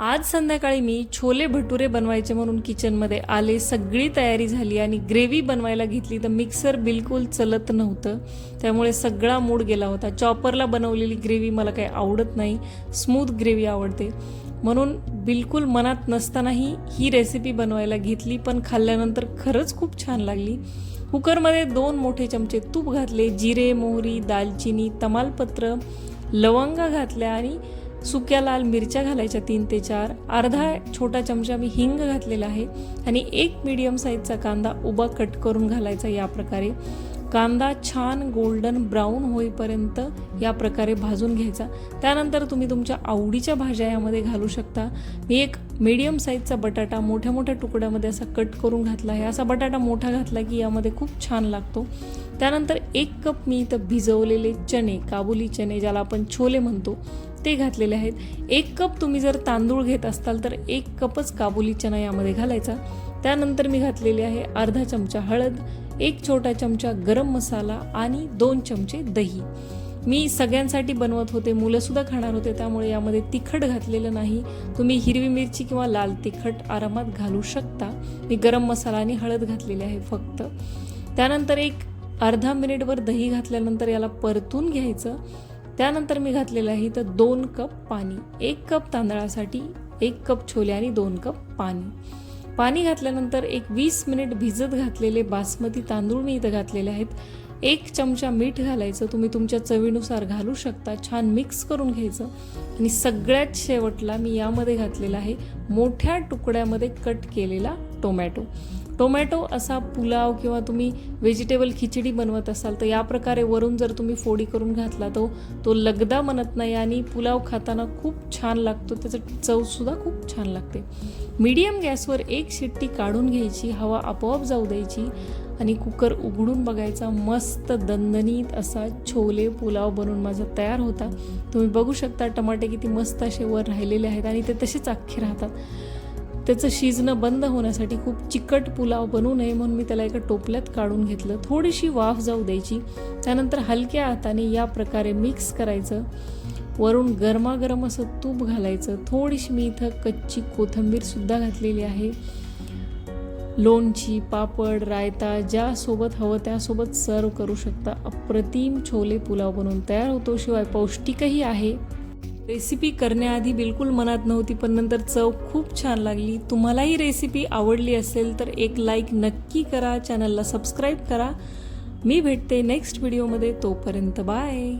आज संध्याकाळी मी छोले भटुरे बनवायचे म्हणून किचनमध्ये आले सगळी तयारी झाली आणि ग्रेव्ही बनवायला घेतली तर मिक्सर बिलकुल चलत नव्हतं. त्यामुळे सगळा मूड गेला होता. चॉपरला बनवलेली ग्रेव्ही मला काही आवडत नाही स्मूथ ग्रेव्ही आवडते. म्हणून बिलकुल मनात नसतानाही ही रेसिपी बनवायला घेतली पण खाल्ल्यानंतर खरंच खूप छान लागली. कुकरमध्ये दोन मोठे चमचे तूप घातले जिरे मोहरी दालचिनी तमालपत्र लवंगा घातल्या आणि सुक्या लाल मिरच्या घालायच्या तीन ते चार अर्धा छोटा चमचा मी हिंग घातलेला आहे आणि एक मीडियम साईजचा कांदा उभा कट करून घालायचा या प्रकारे. कांदा छान गोल्डन ब्राऊन होईपर्यंत या प्रकारे भाजून घ्यायचा. त्यानंतर तुम्ही तुमच्या आवडीच्या भाज्या यामध्ये घालू शकता. मी एक मीडियम साईजचा बटाटा मोठ्या मोठ्या तुकड्यामध्ये असा कट करून घातला आहे. असा बटाटा मोठा घातला की यामध्ये खूप छान लागतो. त्यानंतर एक कप मी इथं भिजवलेले चणे काबुली चणे ज्याला आपण छोले म्हणतो ते घातलेले आहेत. एक कप तुम्ही जर तांदूळ घेत असताल तर एक कपच काबुली चना यामध्ये घालायचा. त्यानंतर मी घातलेली आहे अर्धा चमचा हळद एक छोटा चमचा गरम मसाला आणि दोन चमचे दही. मी सगळ्यांसाठी बनवत होते मुलंसुद्धा खाणार होते त्यामुळे यामध्ये तिखट घातलेलं नाही. तुम्ही हिरवी मिरची किंवा लाल तिखट आरामात घालू शकता. मी गरम मसाला आणि हळद घातलेली आहे फक्त. त्यानंतर एक अर्धा मिनिटभर दही घातल्यानंतर याला परतून घ्यायचं. त्यानंतर मी घातलेलं आहे तर दोन कप पाणी. एक कप तांदळासाठी एक कप छोले आणि दोन कप पाणी. पाणी घातल्यानंतर एक वीस मिनिट भिजत घातलेले बासमती तांदूळ मी इथं घातलेले आहेत. एक चमचा मीठ घालायचं. तुम्ही तुमच्या चवीनुसार घालू शकता. छान मिक्स करून घ्यायचं. आणि सगळ्यात शेवटला मी यामध्ये घातलेला आहे मोठ्या तुकड्यामध्ये कट केलेला टोमॅटो. टोमॅटो असा पुलाव किंवा तुम्ही व्हेजिटेबल खिचडी बनवत असाल तर या प्रकारे वरून जर तुम्ही फोडी करून घातला तो तो लगदा म्हणत नाही आणि पुलाव खाताना खूप छान लागतो. त्याचं चवसुद्धा खूप छान लागते. मीडियम गॅसवर एक शिट्टी काढून घ्यायची हवा आपोआप जाऊ द्यायची आणि कुकर उघडून बघायचा. मस्त दणदणीत असा छोले पुलाव बनवून माझा तयार होता. तुम्ही बघू शकता टमाटे किती मस्त असे वर राहिलेले आहेत आणि ते तसेच अख्खे राहतात. त्याचं शिजणं बंद होण्यासाठी खूप चिकट पुलाव बनू नये म्हणून मी त्याला एका टोपल्यात काढून घेतलं. थोडीशी वाफ जाऊ द्यायची. त्यानंतर हलक्या हाताने या प्रकारे मिक्स करायचं. वरून गरमागरम असं तूप घालायचं. थोडीशी मी इथं कच्ची कोथिंबीरसुद्धा घातलेली आहे. लोणची पापड रायता ज्यासोबत हवं त्यासोबत सर्व करू शकता. अप्रतिम छोले पुलाव बनवून तयार होतो. शिवाय पौष्टिकही आहे. रेसिपी करण्याआधी बिलकुल मनात नव्हती पण नंतर चव खूप छान लागली. तुम्हालाही रेसिपी आवडली असेल तर एक लाईक नक्की करा. चॅनलला सबस्क्राईब करा. मी भेटते नेक्स्ट व्हिडिओमध्ये तोपर्यंत बाय